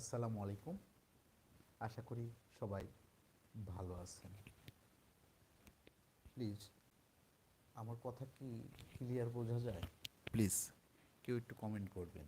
আসসালামু আলাইকুম। আশা করি সবাই ভালো আছেন। প্লিজ আমার কথা কি ক্লিয়ার বোঝা যায়? প্লিজ কেউ একটু কমেন্ট করবেন।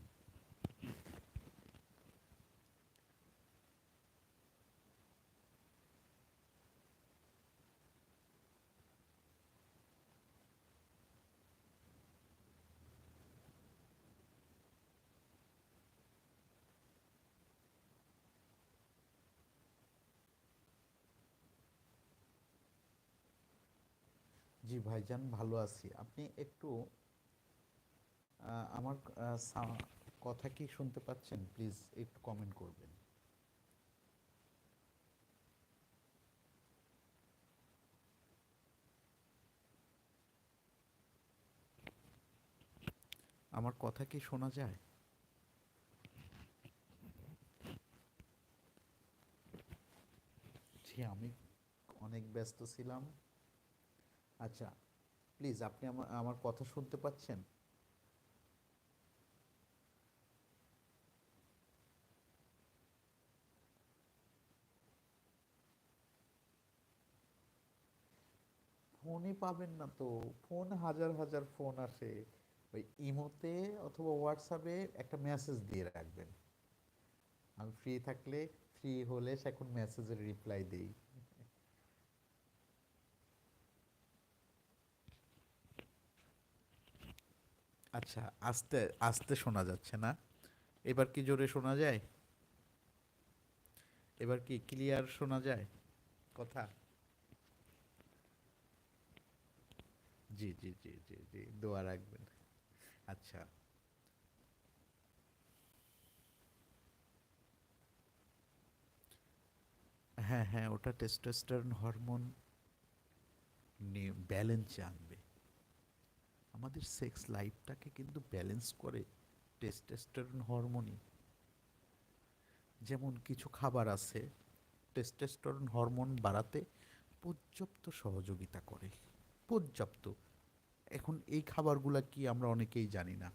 জি ভাইজান, ভালো আছি। আপনি একটু আমার কথা কি শুনতে পাচ্ছেন? প্লিজ একটু কমেন্ট করবেন। আমার কথা কি শোনা যায়? জি, আমি অনেক ব্যস্ত ছিলাম। আচ্ছা প্লিজ আপনি আমার আমার কথা শুনতে পাচ্ছেন? ফোনই পাবেন না তো, ফোন হাজার হাজার ফোন আসে। ওই ইমোতে অথবা হোয়াটসঅ্যাপে একটা মেসেজ দিয়ে রাখবেন। আমি ফ্রি থাকলে ফ্রি হলে সে এখন মেসেজের রিপ্লাই দেই। আচ্ছা আস্তে আস্তে শোনা যাচ্ছে না। এবার কি জোরে শোনা যায়? এবার কি ক্লিয়ার শোনা যায়? কথা? জি জি জি জি জি, দোয়া রাখবেন। আচ্ছা। হ্যাঁ হ্যাঁ ওটা টেস্টোস্টেরন হরমোন ব্যালেন্স আনবে। আমাদের সেক্স লাইফটাকে কিন্তু ব্যালেন্স করে টেস্টোস্টেরন হরমোনই যেমন কিছু খাবার আছে টেস্টোস্টেরন হরমোন বাড়াতে পর্যাপ্ত সহযোগিতা করে। পর্যাপ্ত। এখন এই খাবারগুলা কি আমরা অনেকেই জানি না।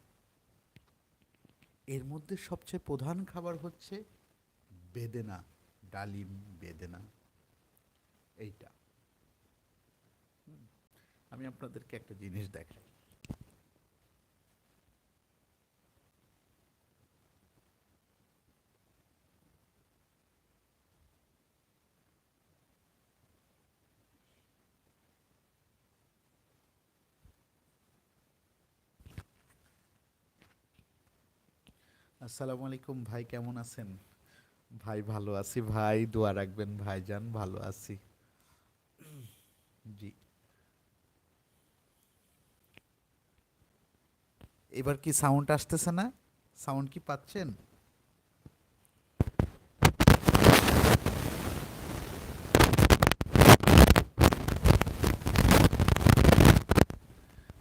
এর মধ্যে সবচেয়ে প্রধান খাবার হচ্ছে বেদেনা, ডালিম বেদেনা। এইটা। আমি আপনাদেরকে একটা জিনিস দেখাই। আসসালামু আলাইকুম ভাই, কেমন আছেন? ভাই ভালো আছি ভাই, দোয়া রাখবেন ভাইজান, ভালো আছি। জি। এবার কি সাউন্ড আসতেছে না? সাউন্ড কি পাচ্ছেন?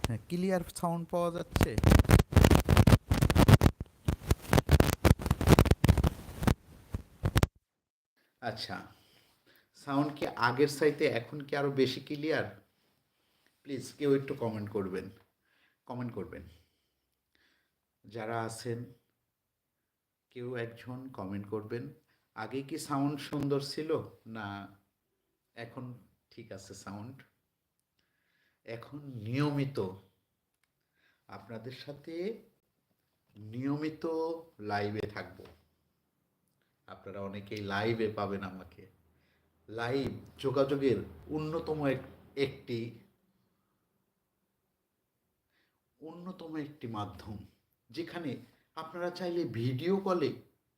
হ্যাঁ ক্লিয়ার সাউন্ড পাওয়া যাচ্ছে? আচ্ছা সাউন্ড কি আগের সাইতে এখন কি আরও বেশি ক্লিয়ার প্লিজ কেউ একটু কমেন্ট করবেন কমেন্ট করবেন। যারা আছেন, কেউ একজন কমেন্ট করবেন, আগে কি সাউন্ড সুন্দর ছিল? না, এখন ঠিক আছে সাউন্ড এখন নিয়মিত, আপনাদের সাথে নিয়মিত লাইভে থাকব। আপনারা অনেকেই লাইভে পাবেন আমাকে। লাইভ যোগাযোগের অন্যতম একটি অন্যতম একটি মাধ্যম, যেখানে আপনারা চাইলে ভিডিও কলে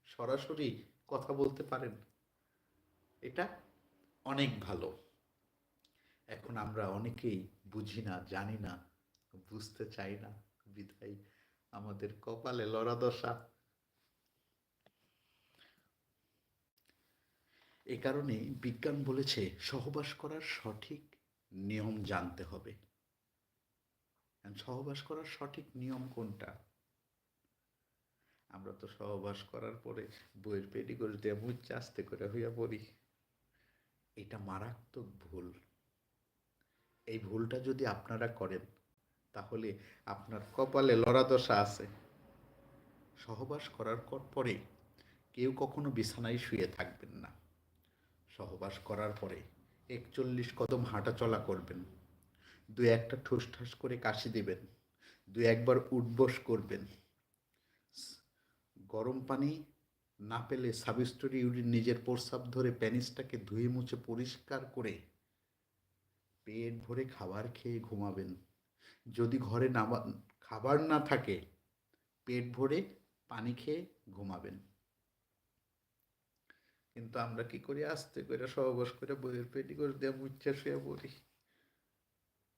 সরাসরি কথা বলতে পারেন। এটা অনেক ভালো। এখন আমরা অনেকেই বুঝি না, জানি না, বুঝতে চাই না। বিধায় আমাদের কপালে লড়া দশা এ কারণে বিজ্ঞান বলেছে সহবাস করার সঠিক নিয়ম জানতে হবে। সহবাস করার সঠিক নিয়ম কোনটা? আমরা তো সহবাস করার পরে বইয়ের পেটিকোষ দিয়ে মুচ্ছে আস্তে করে হইয়া পড়ি। এটা মারাত্মক ভুল। এই ভুলটা যদি আপনারা করেন, তাহলে আপনার কপালে লড়া দশা আছে। সহবাস করার পরে কেউ কখনো বিছানায় শুয়ে থাকবেন না। সহবাস করার পরে একচল্লিশ কদম হাঁটা চলা করবেন। দু একটা ঠুস ঠাস করে কাশি দেবেন। দু একবার উঠবস করবেন। গরম পানি না পেলে সাবস্টোরি ইউরিন নিজের প্রস্রাব ধরে প্যানিসটাকে ধুয়ে মুছে পরিষ্কার করে পেট ভরে খাবার খেয়ে ঘুমাবেন। যদি ঘরে না খাবার না থাকে, পেট ভরে পানি খেয়ে ঘুমাবেন। কিন্তু আমরা কি করি? আস্তে করে সহবাস করে বইয়ের পেটি করে দিয়ে মুচ্ছা শুয়ে পড়ি।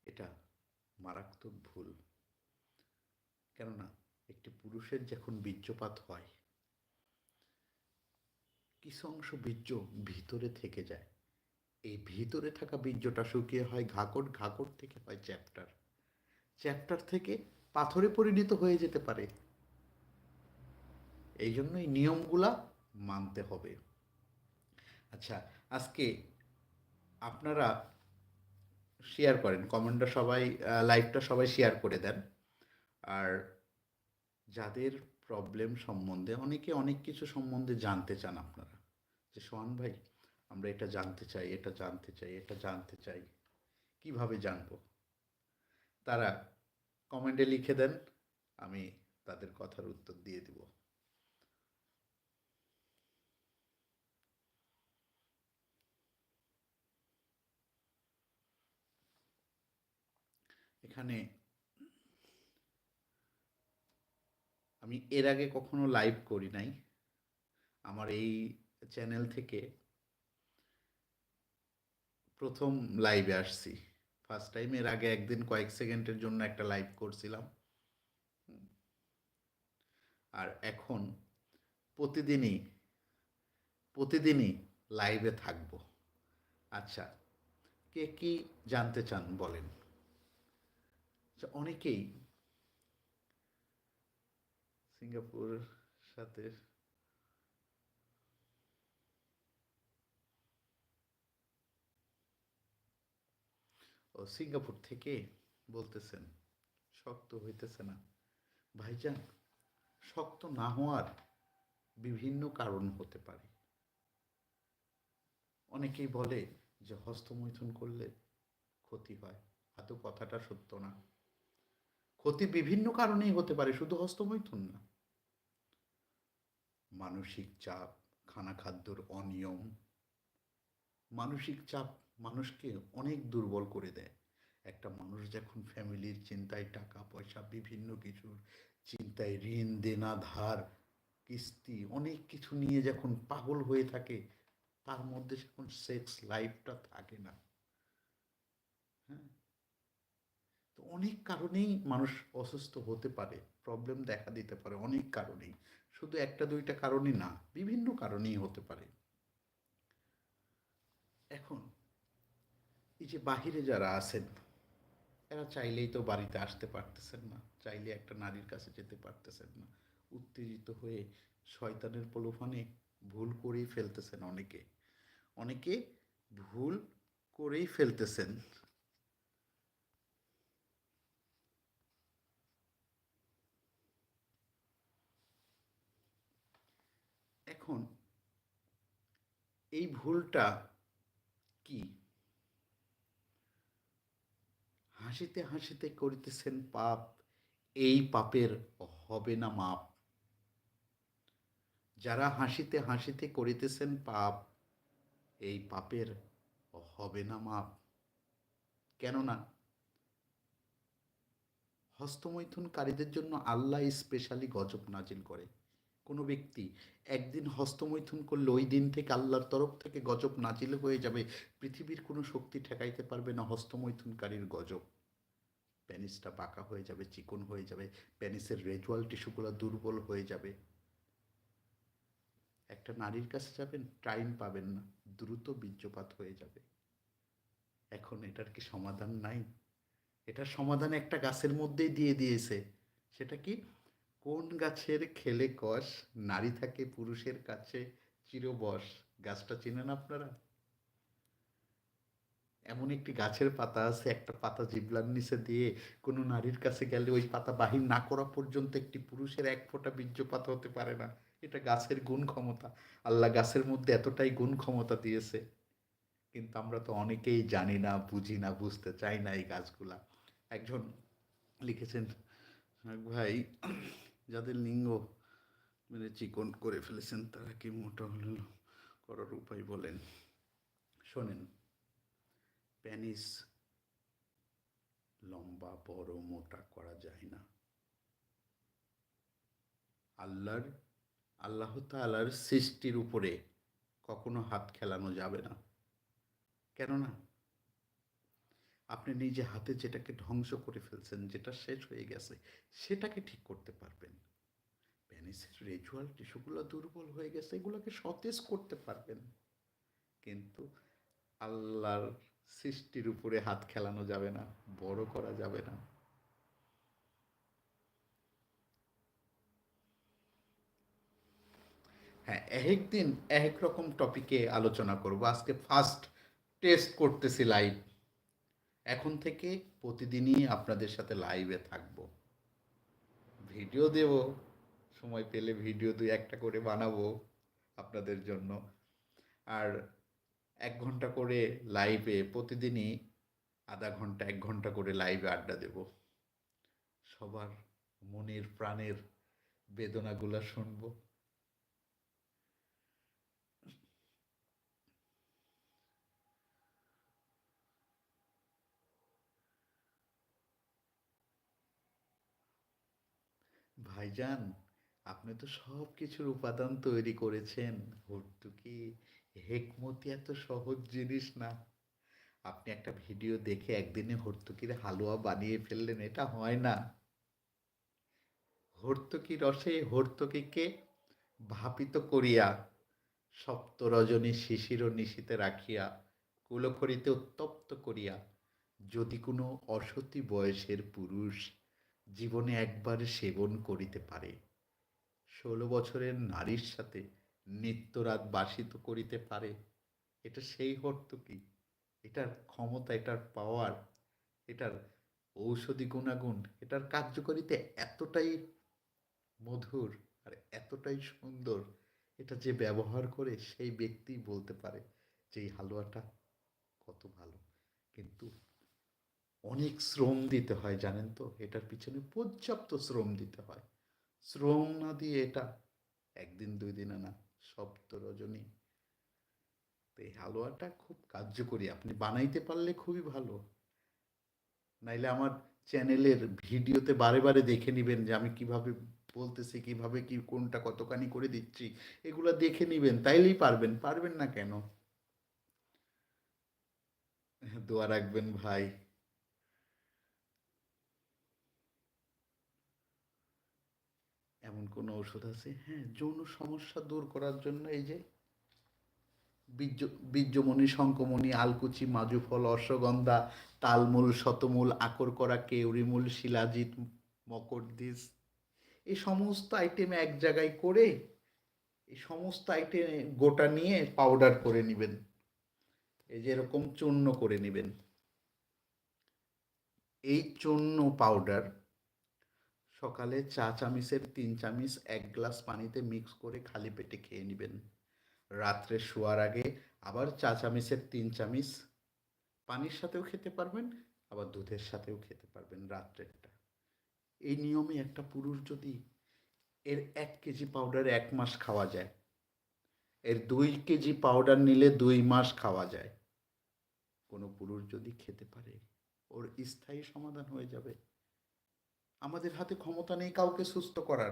এটা মারাত্মক ভুল। কেননা একটি পুরুষের যখন বীর্যপাত হয়, কিছু অংশ বীর্য ভিতরে থেকে যায়। এই ভিতরে থাকা বীর্যটা শুকিয়ে হয় ঘাকট ঘাকট থেকে হয় চ্যাপ্টার। চ্যাপ্টার থেকে পাথরে পরিণত হয়ে যেতে পারে। এই জন্য এই নিয়মগুলা মানতে হবে। আচ্ছা আজকে আপনারা শেয়ার করেন কমেন্টটা সবাই লাইভটা সবাই শেয়ার করে দেন। আর যাদের প্রবলেম সম্বন্ধে, অনেকে অনেক কিছু সম্বন্ধে জানতে চান আপনারা। যে, সোহান ভাই, আমরা এটা জানতে চাই, এটা জানতে চাই, এটা জানতে চাই, কীভাবে জানব? তারা কমেন্টে লিখে দেন, আমি তাদের কথার উত্তর দিয়ে দিব। এখানে আমি এর আগে কখনো লাইভ করি নাই। আমার এই চ্যানেল থেকে প্রথম লাইভে আসছি। ফার্স্ট টাইম এর আগে একদিন কয়েক সেকেন্ডের জন্য একটা লাইভ করছিলাম। আর এখন প্রতিদিনই প্রতিদিনই লাইভে থাকব। আচ্ছা কে কি জানতে চান বলেন। আচ্ছা, অনেকেই সিঙ্গাপুর সাথে ও সিঙ্গাপুর থেকে বলতেছেন শক্ত হইতেছে না। ভাইজান শক্ত না হওয়ার বিভিন্ন কারণ হতে পারে। অনেকেই বলে যে হস্তমৈথুন করলে ক্ষতি হয় এত কথাটা সত্য না। ক্ষতি বিভিন্ন কারণেই হতে পারে, শুধু হস্তমৈথুন না। মানসিক চাপ খানা খাদ্যর অনিয়ম, মানসিক চাপ মানুষকে অনেক দুর্বল করে দেয়। একটা মানুষ যখন ফ্যামিলির চিন্তায় টাকা, পয়সা, বিভিন্ন কিছুর চিন্তায় ঋণ, দেনা, ধার, কিস্তি, অনেক কিছু নিয়ে যখন পাগল হয়ে থাকে, তার মধ্যে যখন সেক্স লাইফটা থাকে না। হ্যাঁ? তো অনেক কারণেই মানুষ অসুস্থ হতে পারে প্রবলেম দেখা দিতে পারে অনেক কারণেই। শুধু একটা, দুইটা কারণই না, বিভিন্ন কারণেই হতে পারে। এখন, এই যে বাহিরে যারা আছেন, এরা চাইলেই তো বাড়িতে আসতে পারতেছেন না, চাইলে একটা নারীর কাছে যেতে পারতেছেন না। উত্তেজিত হয়ে শয়তানের প্রলোভনে ভুল করেই ফেলতেছেন অনেকে। অনেকে ভুল করেই ফেলতেছেন। এখন এই ভুলটা কি? হাসিতে হাসিতে করিতেছেন পাপ, এই পাপের হবে না মাপ। যারা হাসিতে হাসিতে করিতেছেন পাপ, এই পাপের হবে না মাপ। কেননা, হস্তমৈথুনকারীদের জন্য আল্লাহ স্পেশালি গজব নাজিল করে। কোনো ব্যক্তি একদিন হস্তমৈথুন করলে ওই দিন থেকে আল্লাহর তরফ থেকে গজব নাজিল হয়ে যাবে, পৃথিবীর কোনো শক্তি ঠেকাইতে পারবে না হস্তমৈথুনকারীর গজব। প্যানিসটা বাঁকা হয়ে যাবে, চিকন হয়ে যাবে, প্যানিসের রেজুয়াল টিস্যুগুলো দুর্বল হয়ে যাবে। একটা নারীর কাছে যাবেন, টাইম পাবেন না, দ্রুত বীর্যপাত হয়ে যাবে। এখন এটার কি সমাধান নাই? এটার সমাধান একটা গাছের মধ্যেই দিয়ে দিয়েছে। সেটা কি? কোন গাছের খেলে কষ? নারী থাকে পুরুষের কাছে চিরবশ। গাছটা চিনেন আপনারা? এমন একটি গাছের পাতা আছে, একটা পাতা জিবলার নিচে দিয়ে কোনো নারীর কাছে গেলে ওই পাতা বাহির না করা পর্যন্ত একটি পুরুষের এক ফোঁটা বীর্যপাত হতে পারে না। এটা গাছের গুণ ক্ষমতা। আল্লাহ গাছের মধ্যে এতটাই গুণ ক্ষমতা দিয়েছে। কিন্তু আমরা তো অনেকেই জানি না, বুঝি না, বুঝতে চাই না এই গাছগুলা। একজন লিখেছেন, ভাই যাদের লিঙ্গ মানে চিকন করে ফেলেছেন, তারা কি মোটা হলো করার উপায় বলেন? শোনেন, প্যানিস লম্বা, বড়, মোটা করা যায় না। আল্লাহর, আল্লাহ তাআলার সৃষ্টির উপরে কখনো হাত খেলানো যাবে না। কেননা আপনি নিজে হাতে যেটাকে ধ্বংস করে ফেলছেন, যেটা শেষ হয়ে গেছে, সেটাকে ঠিক করতে পারবেন। প্যানিসের রেজুয়াল টিস্যুগুলো দুর্বল হয়ে গেছে, এগুলোকে সতেজ করতে পারবেন। কিন্তু আল্লাহর সৃষ্টির উপরে হাত খেলানো যাবে না, বড় করা যাবে না। হ্যাঁ এক দিন এক রকম টপিকে আলোচনা করব। আজকে ফার্স্ট টেস্ট করতেছি লাইভ। এখন থেকে প্রতিদিনই আপনাদের সাথে লাইভে থাকব। ভিডিও দেব, সময় পেলে ভিডিও দুই একটা করে বানাবো আপনাদের জন্য। আর এক ঘণ্টা করে লাইভে প্রতিদিনই আধা ঘণ্টা, এক ঘণ্টা করে লাইভে আড্ডা দেব। সবার মনের প্রাণের বেদনাগুলো শুনব। ভাইজান, আপনি তো সব কিছুর উপাদান তৈরি করেছেন। ভর্তুকি, হেকমতি এত সহজ জিনিস না। আপনি একটা ভিডিও দেখে একদিনে হর্তুকির হালুয়া বানিয়ে ফেললেন, এটা হয় না। হর্তুকি রসে হর্তুকিকে ভাপিত করিয়া সপ্ত রজনী শিশির নিশিতে রাখিয়া, কুলখড়িতে উত্তপ্ত করিয়া, যদি কোনো অসতী বয়সের পুরুষ জীবনে একবার সেবন করিতে পারে। ষোলো বছরের নারীর সাথে নিত্যরাত বাসিত করিতে পারে। এটা সেই হর্তুকি এটার ক্ষমতা, এটার পাওয়ার এটার ঔষধি গুণাগুণ, এটার কার্যকারিতা এতটাই মধুর আর এতটাই সুন্দর, এটা যে ব্যবহার করে সেই ব্যক্তি বলতে পারে যে, এই হালুয়াটা কত ভালো। কিন্তু অনেক শ্রম দিতে হয়, জানেন তো? এটার পিছনে পর্যাপ্ত শ্রম দিতে হয়। শ্রম না দিয়ে এটা একদিন, দুই দিনে না, সপ্ত রজনী। তো এই হালুয়াটা খুব কার্যকরী। আপনি বানাইতে পারলে খুবই ভালো। নাইলে আমার চ্যানেলের ভিডিওতে বারে বারে দেখে নেবেন যে আমি কীভাবে বলতেছি, কীভাবে কি, কোনটা কতখানি করে দিচ্ছি, এগুলো দেখে নেবেন। তাইলেই পারবেন। পারবেন না কেন? দোয়া রাখবেন ভাই। এমন কোনো ওষুধ আছে? হ্যাঁ যৌন সমস্যা দূর করার জন্য এই যে বীর্য, বীর্যমণি শঙ্কমণি আলকুচি, মাজুফল, অশ্বগন্ধা, তালমূল, শতমূল আকর করা কেউরিমূল, শিলাজিৎ, মকরদিস, এই সমস্ত আইটেম এক জায়গায় করে, এই সমস্ত আইটেম গোটা নিয়ে পাউডার করে নেবেন। এই যে এরকম চূর্ণ করে নেবেন। এই চূর্ণ পাউডার সকালে চা চামিচের তিন চামিচ, এক গ্লাস পানিতে মিক্স করে খালি পেটে খেয়ে নেবেন। রাত্রে শোয়ার আগে আবার চা চামিচের তিন চামিচ। পানির সাথেও খেতে পারবেন, আবার দুধের সাথেও খেতে পারবেন রাত্রেরটা। এই নিয়মে একটা পুরুষ যদি এর এক কেজি পাউডার এক মাস খাওয়া যায়, এর দুই কেজি পাউডার নিলে দুই মাস খাওয়া যায়। কোনো পুরুষ যদি খেতে পারে, ওর স্থায়ী সমাধান হয়ে যাবে। আমাদের হাতে ক্ষমতা নেই কাউকে সুস্থ করার।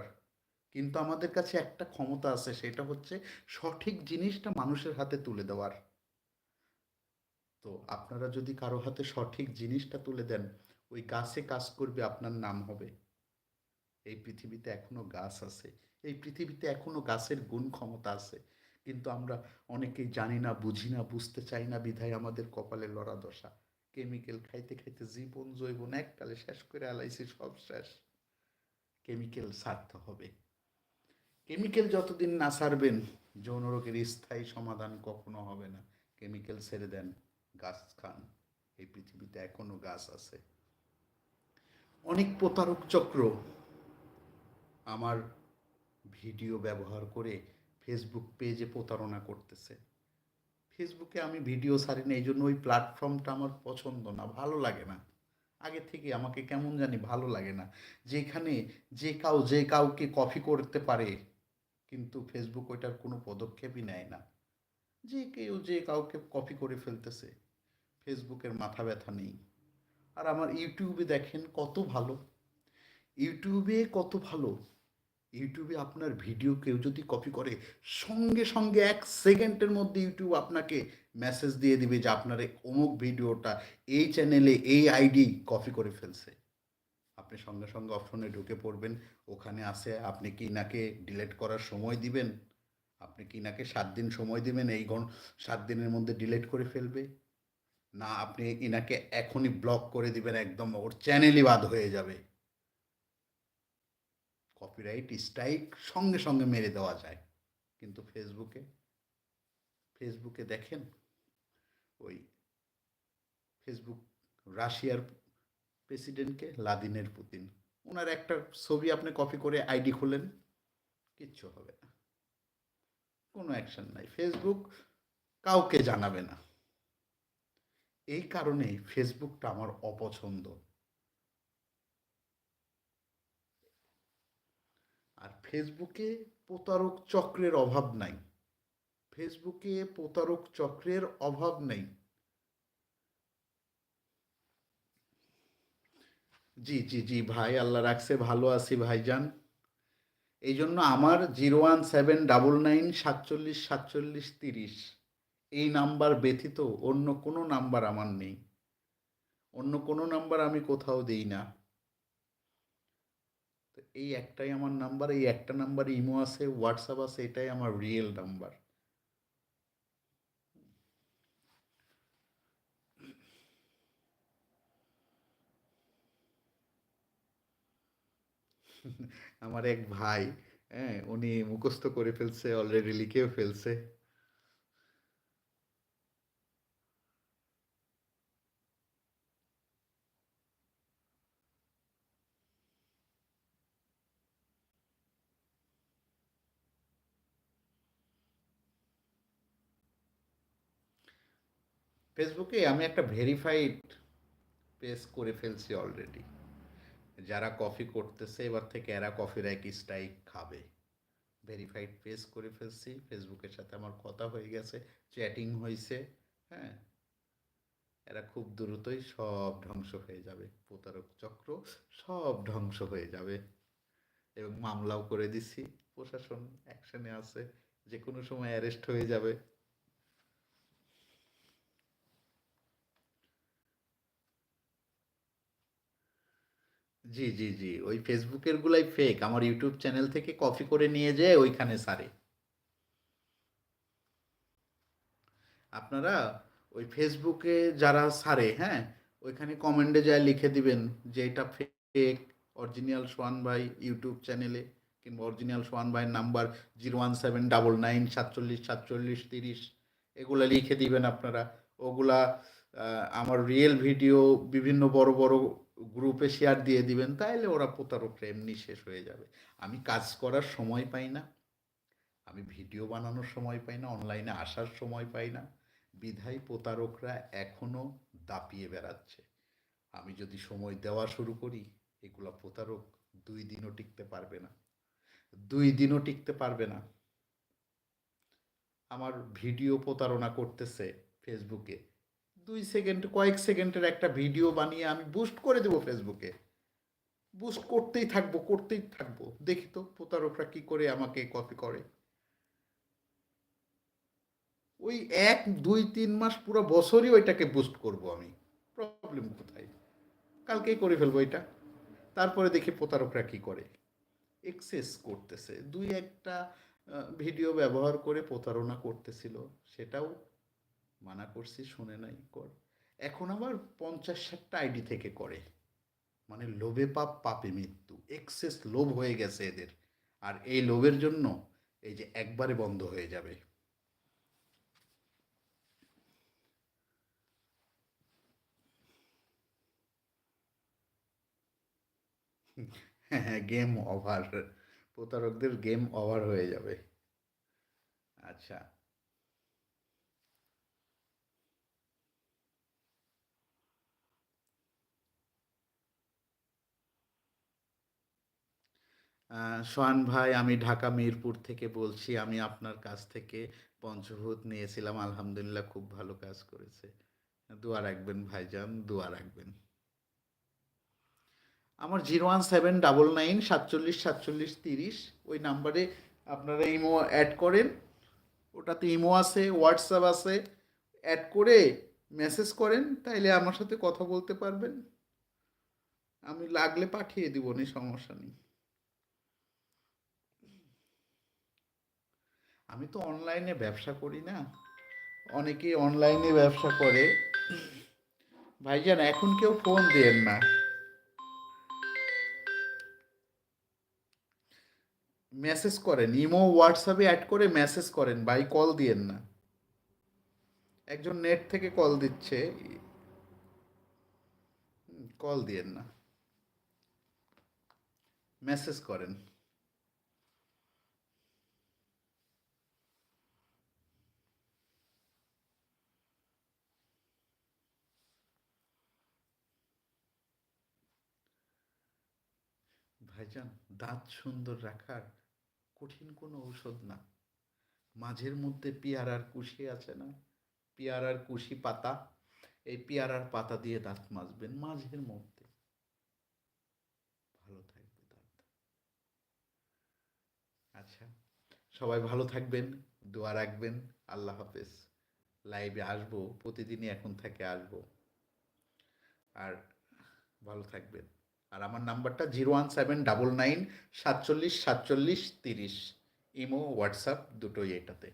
কিন্তু আমাদের কাছে একটা ক্ষমতা আছে, সেটা হচ্ছে সঠিক জিনিসটা মানুষের হাতে তুলে দেওয়ার। তো আপনারা যদি কারও হাতে সঠিক জিনিসটা তুলে দেন, ওই গাছে কাজ করবে আপনার নাম হবে। এই পৃথিবীতে এখনও গাছ আছে। এই পৃথিবীতে এখনও গাছের গুণ ক্ষমতা আছে। কিন্তু আমরা অনেকেই জানি না, বুঝি না, বুঝতে চাই না বিধায় আমাদের কপালে লড়া দশা। কেমিক্যাল খাইতে খাইতে জীবন জৈবন এককালে শেষ করে আলাইছি, সব শেষ। কেমিক্যাল সারতে হবে। কেমিক্যাল যতদিন না সারবেন, যৌন রোগের স্থায়ী সমাধান কখনো হবে না। কেমিক্যাল ছেড়ে দেন, গাছ খান। এই পৃথিবীতে এখনও গাছ আছে। অনেক প্রতারক চক্র আমার ভিডিও ব্যবহার করে ফেসবুক পেজে প্রতারণা করতেছে। ফেসবুকে আমি ভিডিও ছাড়ি না এই জন্য ওই প্ল্যাটফর্মটা আমার পছন্দ না, ভালো লাগে না। আগে থেকে আমাকে কেমন জানি ভালো লাগে না। যেখানে যে কাউ, যে কাউকে কপি করতে পারে, কিন্তু ফেসবুক ওইটার কোনো পদক্ষেপই নেয় না। যে কেউ, যে কাউকে কপি করে ফেলতেছে ফেসবুকের মাথা ব্যথা নেই। আর আমার ইউটিউবে দেখেন কত ভালো। ইউটিউবে কত ভালো। ইউটিউবে আপনার ভিডিও কেউ যদি কপি করে, সঙ্গে সঙ্গে এক সেকেন্ডের মধ্যে ইউটিউব আপনাকে মেসেজ দিয়ে দিবে যে আপনার এই অমুক ভিডিওটা এই চ্যানেলে এই আইডি কপি করে ফেলছে। আপনি সঙ্গে সঙ্গে অপশনে ঢুকে পড়বেন, ওখানে আসে আপনি কি নাকে ডিলেট করার সময় দিবেন, আপনি কি নাকে সাত দিন সময় দিবেন, এই ঘন সাত দিনের মধ্যে ডিলেট করে ফেলবে। না, আপনি ইনাকে এখনই ব্লক করে দিবেন, একদম ওর চ্যানেলই বাদ হয়ে যাবে। কপিরাইট স্ট্রাইক সঙ্গে সঙ্গে মেরে দেওয়া যায়। কিন্তু ফেসবুকে ফেসবুকে দেখেন, ওই ফেসবুক রাশিয়ার প্রেসিডেন্টকে, লাদিনের পুতিন। ওনার একটা ছবি আপনি কপি করে আইডি খুলেন, কিচ্ছু হবে না। কোনো অ্যাকশন নাই। ফেসবুক কাউকে জানাবে না। এই কারণে ফেসবুকটা আমার অপছন্দ আর ফেসবুকে প্রতারক চক্রের অভাব নাই। ফেসবুকে প্রতারক চক্রের অভাব নেই। জি জি জি, ভাই, আল্লাহ রাখছে, ভালো আছি ভাইজান। এই জন্য আমার zero one seven double nine সাতচল্লিশ সাতচল্লিশ তিরিশ, এই নাম্বার ব্যতীত অন্য কোনো নাম্বার আমার নেই। অন্য কোনো নাম্বার আমি কোথাও দিই না। এই একটাই আমার নাম্বার এই একটা নাম্বার ইমো আছে হোয়াটসঅ্যাপ আছে, এটাই আমার রিয়েল নাম্বার আমার এক ভাই হ্যাঁ উনি মুখস্থ করে ফেলছে অলরেডি লিখেও ফেলছে। ফেসবুকে আমি একটা ভেরিফাইড পেজ করে ফেলছি অলরেডি যারা কফি করতেছে, এবার থেকে এরা কফির এক স্ট্রাইক খাবে। ভেরিফাইড পেজ করে ফেলছি, ফেসবুকের সাথে আমার কথা হয়ে গেছে চ্যাটিং হয়েছে হ্যাঁ। এরা খুব দ্রুতই সব ধ্বংস হয়ে যাবে, প্রতারক চক্র সব ধ্বংস হয়ে যাবে। এবং মামলাও করে দিছি, প্রশাসন অ্যাকশনে আছে যে কোনো সময় অ্যারেস্ট হয়ে যাবে। জি জি জি। ওই ফেসবুকের গুলাই ফেক আমার ইউটিউব চ্যানেল থেকে কপি করে নিয়ে যেয়ে ওইখানে সারে। আপনারা ওই ফেসবুকে যারা সারে হ্যাঁ ওইখানে কমেন্টে যায় লিখে দিবেন যে এটা ফেক অরিজিনাল সোয়ান ভাই ইউটিউব চ্যানেলে, কিংবা অরিজিনাল সোয়ান ভাইয়ের number zero one seven double nine সাতচল্লিশ সাতচল্লিশ তিরিশ। এগুলা লিখে দিবেন আপনারা। ওগুলা আমার রিয়েল ভিডিও বিভিন্ন বড় বড় গ্রুপে শেয়ার দিয়ে দিবেন, তাইলে ওরা প্রতারকরা এমনি শেষ হয়ে যাবে। আমি কাজ করার সময় পাই না, আমি ভিডিও বানানোর সময় পাই না অনলাইনে আসার সময় পাই না। বিধায় প্রতারকরা এখনও দাপিয়ে বেড়াচ্ছে। আমি যদি সময় দেওয়া শুরু করি, এগুলা প্রতারক দুই দিনও টিকতে পারবে না। দুই দিনও টিকতে পারবে না। আমার ভিডিও প্রতারণা করতেছে ফেসবুকে দুই সেকেন্ড, কয়েক সেকেন্ডের একটা ভিডিও বানিয়ে আমি বুস্ট করে দেবো ফেসবুকে বুস্ট করতেই থাকব করতেই থাকব। দেখি তো প্রতারকরা কি করে আমাকে কপি করে। ওই এক, দুই, তিন মাস পুরো বছরই ওইটাকে বুস্ট করব আমি। প্রবলেম কোথায়? কালকেই করে ফেলব এটা। তারপরে দেখি প্রতারকরা কি করে। এক্সেস করতেছে। দুই একটা ভিডিও ব্যবহার করে প্রতারণা করতেছিল। সেটাও মানা করছি, শুনে নাই, কর। এখন আবার পঞ্চাশ ষাটটা আইডি থেকে করে। মানে লোভে পাপ, পাপে মৃত্যু। এক্সেস লোভ হয়ে গেছে এদের। আর এই লোভের জন্য এই যে একবারে বন্ধ হয়ে যাবে। হ্যাঁ গেম ওভার প্রতারকদের গেম ওভার হয়ে যাবে। আচ্ছা। সোহান ভাই, আমি ঢাকা মিরপুর থেকে বলছি, আমি আপনার কাছ থেকে পঞ্চভূত নিয়েছিলাম। আলহামদুলিল্লাহ খুব ভালো কাজ করেছে। দোয়া রাখবেন ভাইজান, দোয়া রাখবেন। আমার zero one seven double nine সাতচল্লিশ সাতচল্লিশ তিরিশ, ওই নাম্বারে আপনারা ইমো অ্যাড করেন। ওটাতে ইমো আছে, হোয়াটসঅ্যাপ আছে। অ্যাড করে মেসেজ করেন, তাইলে আমার সাথে কথা বলতে পারবেন। আমি লাগলে পাঠিয়ে দিব, নি সমস্যা নেই। আমি তো অনলাইনে ব্যবসা করি না। অনেকেই অনলাইনে ব্যবসা করে। ভাইজান, এখন কেউ ফোন দেন না। মেসেজ করেন, ইমো, হোয়াটসঅ্যাপে অ্যাড করে মেসেজ করেন, ভাই কল দিয়েন না। একজন নেট থেকে কল দিচ্ছে। কল দিয়েন না। মেসেজ করেন। ভাইজান, দাঁত সুন্দর রাখার কঠিন কোনো ঔষধ না। মাঝের মধ্যে পেয়ারার কুশি আছে না? পেয়ারার কুশি পাতা, এই পেয়ারার পাতা দিয়ে দাঁত মাজবেন মাঝের মধ্যে। ভালো থাকবে দাঁত। আচ্ছা সবাই ভালো থাকবেন, দোয়া রাখবেন, আল্লাহ হাফেজ। লাইভে আসব, প্রতিদিনই এখন থেকে আসব। আর ভালো থাকবেন। আর আমার নাম্বারটা zero one seven double nine সাতচল্লিশ সাতচল্লিশ তিরিশ। ইমো, হোয়াটসঅ্যাপ, দুটোই এটাতে।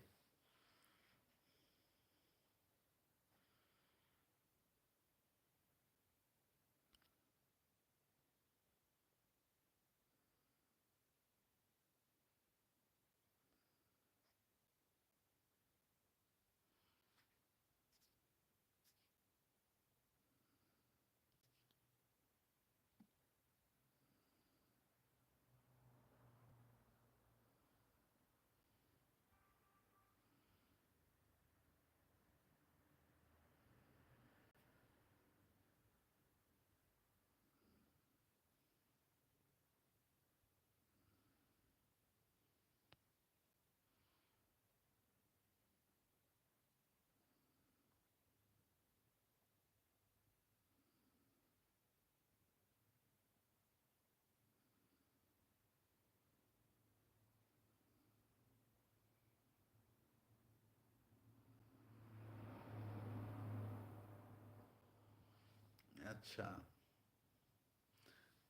আচ্ছা।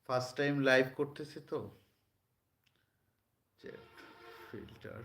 ফার্স্ট টাইম লাইভ করতেছি তো? ফিল্টার